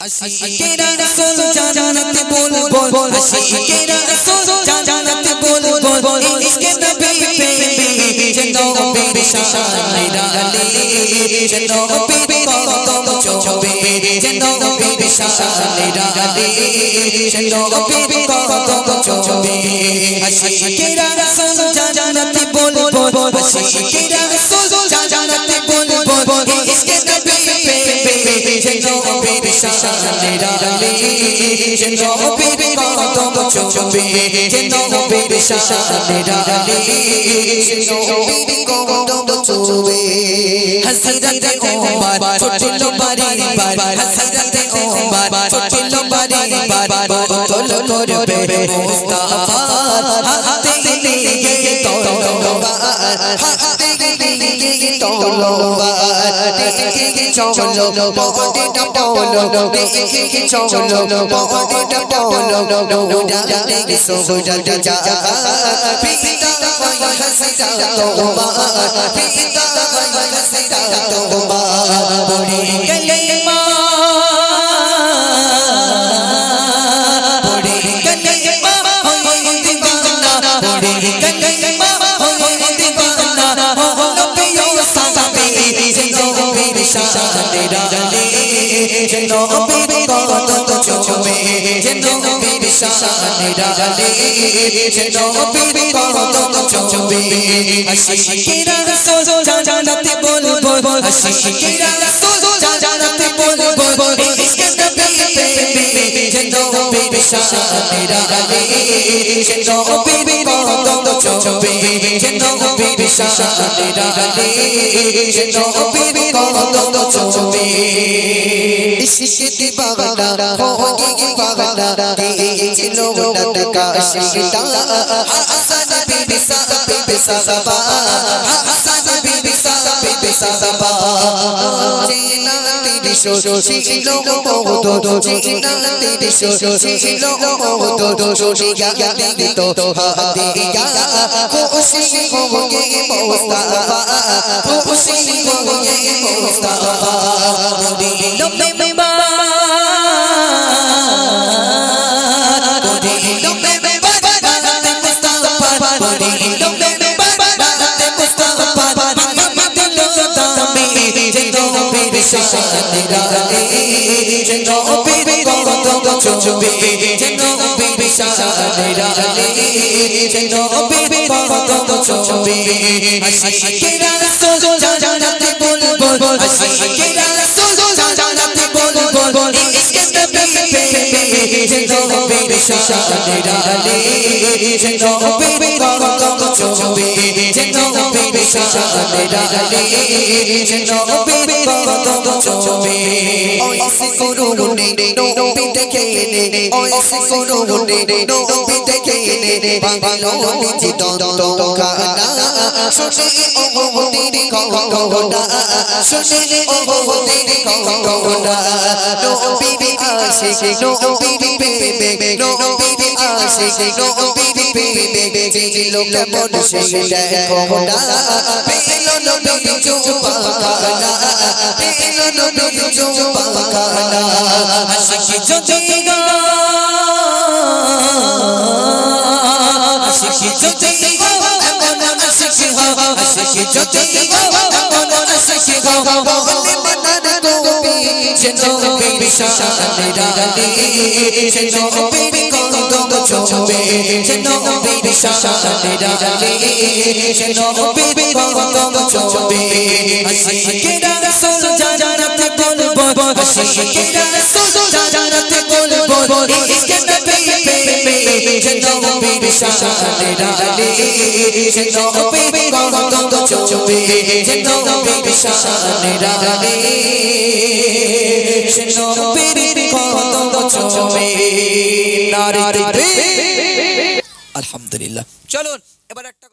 আশিকেরা রাসূল জান্নাত বল বল রাসূল জান্নাত বল বল ইসকে নবী প্রেমে যেন বীর নিরালে যেন বীর কদম চোবে যেন বীর নিরালে যেন বীর কদম চোবে আশিকেরা রাসূল জান্নাত বল বল রাসূল জান্নাত বীর শান নিরালে যেন বীর কদম চোবে যেন বীর শান নিরালে যেন বীর কদম চোবে হযরত ওমর ছোটল বাড়ি বার হযরত ওমর ছোটল বাড়ি বার বোতল করবে মুস্তাফা চলো বড়টা বলো দেখে চলো বড়টা বলো নোডা দেখে সোজা যা পিতা হয় হসতা তোমার পিতা হয় হসতা তোমার পড়ে বীর শানে যেন বীর কদম চোবে যেন বীর শানে রালে যেন বীর কদম চোবে আশিকেরা রাসূল জান্নাতে বল বল আশিকেরা রাসূল জান্নাতে বল বীর শানে রালে যেন বীর কদম চোবে যেন বীর শানে রালে যেন বীর কদম চোবে ইসকে বাগনা হোগি বাগনা দিয়েছিল না কাশিটা হাসান বিবি সাবা বিবি সাবা হাসান বিবি সাবা বিবি সাবা জিনা তেরি শো ছিল বহুত জিনা তেরি শো ছিল বহুত শোনিয়া তেরি তো হাদিয়া খুশি হোগে মুস্তাফা খুশি হোগে মুস্তাফা দিল মে বীর শানে রালে যেন বীর কদম চোবে যেন বীর শানে রালে যেন বীর কদম আশিকেরা রাসূল যেন বীর কদম চোবে যেন বীর শানে রালে যেন বীর কদম চোবে ওইসে করুনে নবী দেখে নে ওইসে করুনে নবী দেখে নে বাংলো নিচে দন্ত খানা শুনে ও মোদির কওনা শুনে ও মোদির কওনা নবী আশিক নবী প্রেমে নবী আশিক নবী প্রেমে যে লোক মন দেখো না পেল নবী চুপা খানা পেল নবী চুপা খানা আশিক যদি গা আশিক যদি গো এমন আশিক হো আশিক যদি গো এমন আশিক হো বলে মনার যেন বীর শানে রালে যেন বীর কদম চোবে যেন বীর শানে রালে যেন বীর কদম চোবে আশিকেরা রাসূল জান্নাতে বল বল আশিকেরা রাসূল জান্নাতে বল বল ইসকে নবী প্রেমে যেন বীর শানে রালে যেন বীর কদম চোবে যেন বীর শানে রালে আলহামদুলিল্লাহ। চলুন এবার একটা